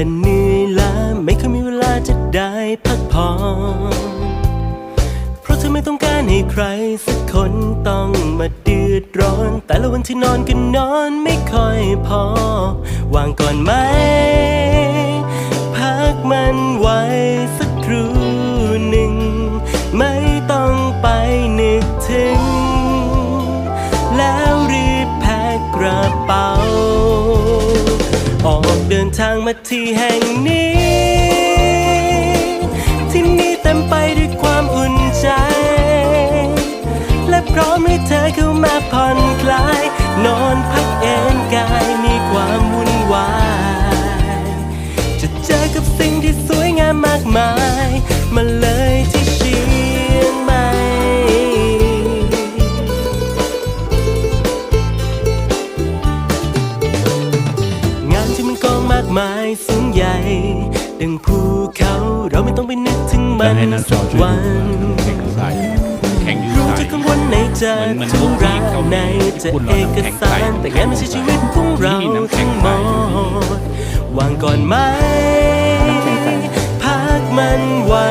และเหนื่อยล้าไม่เคยมีเวลาจะได้พักผ่อนเพราะเธอไม่ต้องการให้ใครสักคนต้องมาเดือดร้อน แต่ละวันที่นอนก็นอนไม่ค่อยพอ วางก่อนไหม พักมันไว้สักครู่หนึ่ง ไม่ต้อง ทางมาที่แห่งนี้ ที่นี่เต็มไปด้วยความอุ่นใจ และพร้อมให้เธอเข้ามาผ่อนคลาย นอนพักเอนกายมีความวุ่นวาย จะเจอกับสิ่งที่สวยงามมากมาย ไม่ต้องไปนึกถึงมัจะนให้นักจสัอกช่วยวัดูนแข่งสายแข่งอยู่รู้สายจะกังวลในจะเหมือนธุระเหมือนในจะญี่ปุ่นเอกสารเราน้ำแข็งใสแต่งานไม่ใช่ชีวิตของเรานี่น้ำแข็ทั้งงใสหมดวางก่อนไหมพักมันไว้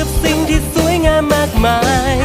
กับสิ่งที่สวยงามมากมายมาเลย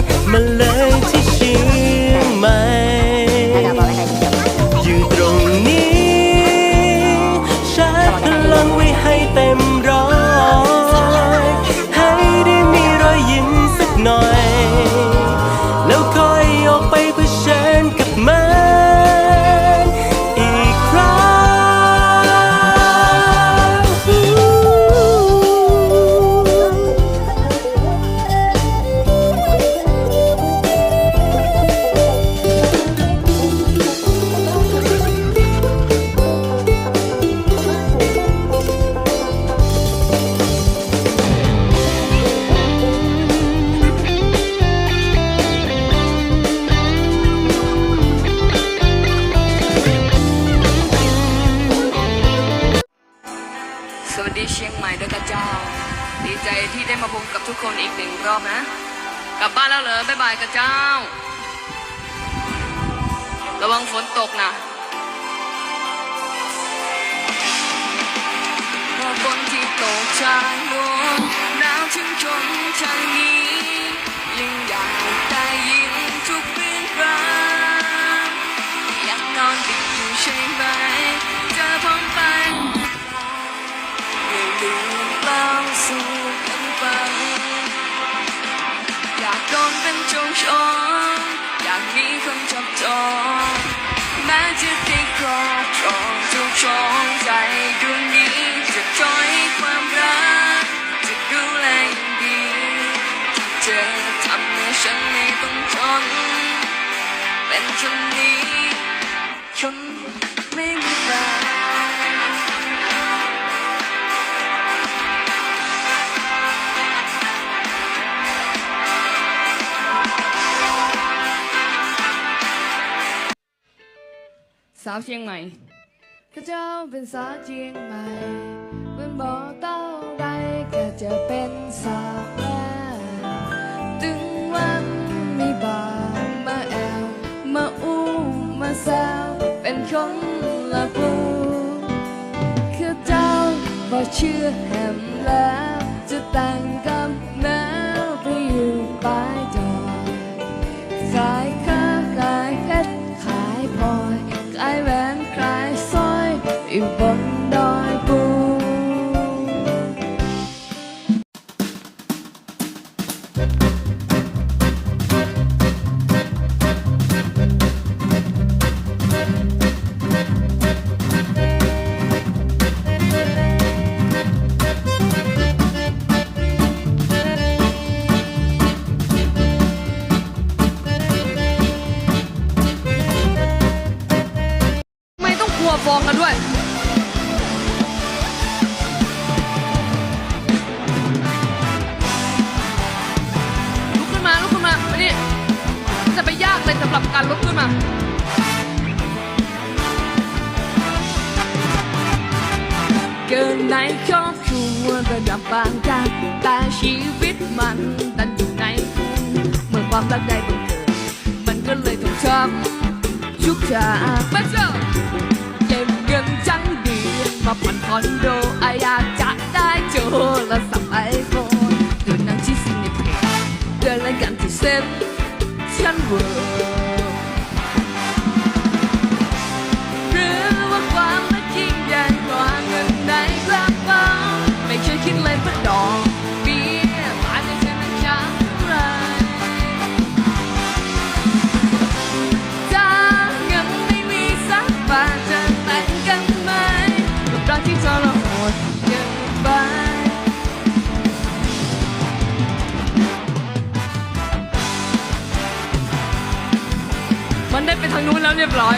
ลับบ้านแล้วเหรอบ๊ายบายกับเจ้า ระวังฝนตกนะพอคนที่ตกจายลมหนาวถึงจนทางนี้ยังอยากได้ จับจองแม้จะได้ครอบครองทุกช่องใจดวงนี้จะจอยความรัก จะดูแลอย่างดีจะทำให้ฉันไม่ต้องทนเป็นคนนี้ฉันาวเชียงใหม่ข้าเจ้าเป็นสาวเชียงใหม่เมื่อบอกเต้าใดก็จะเป็นสาวแล้วถึงวันมีบ่าวมาแอวมาอู้มาแซวเป็นคนละผู้ข้าเจ้าบ่เชื่อแหมแล้ว หรับการลุกขึ้นมาเกินในครอบครัวระดับบางจากแต่ชีวิตมันดันอยู่ในคุกเมื่อความรักได้บังเกิดมันก็เลยต้องช้ำทุกจากมาเจอเก็บเงินจังดีมาผ่อนคอนโดอยากจะได้โจรศัพท์ไอโฟนเดือนนั้นที่สิงในเพจเดือนละกันที่เซ็นฉันเวิร์ มันได้ไปทางนู้นแล้วเรียบร้อย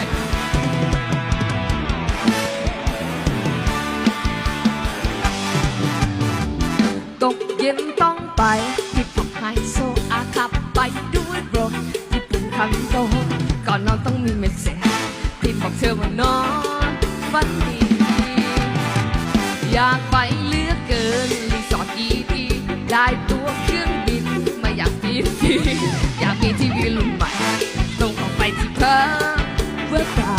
ตกเย็นต้องไปที่ผับไฮโซอาขับไปด้วยรถญี่ปุ่นคันโตก่อนนอนต้องมีเมสเซจที่บอกเธอว่านอนฝันดี อยากไปเลือกเกินรีสอร์ทอีทีได้ตัวเครื่องบินมาอยากปีทีอยากมีทีวีรุ่นใหม่ ที่เธอเพื่อใคร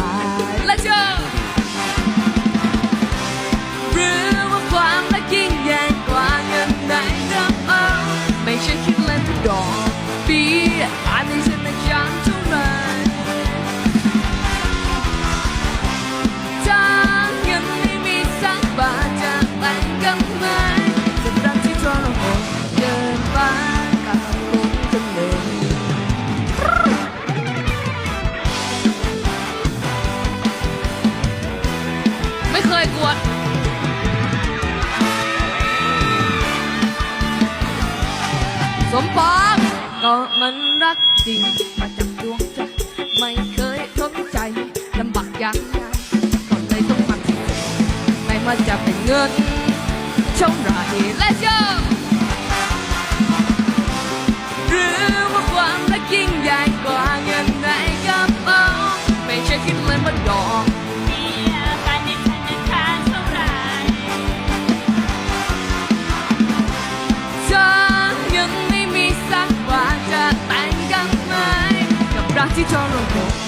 สมปองก็มันรักจริงมาจากดวงใจไม่เคยสนใจลำบากอย่างไรก็เลยต้องมาไม่ว่าจะเป็นเงินเท่าไรและเจอหรือว่าความรักยิ่งใหญ่กว่าเงินในกระเป๋าไม่ใช่คิดเล่นมาดอก เงิ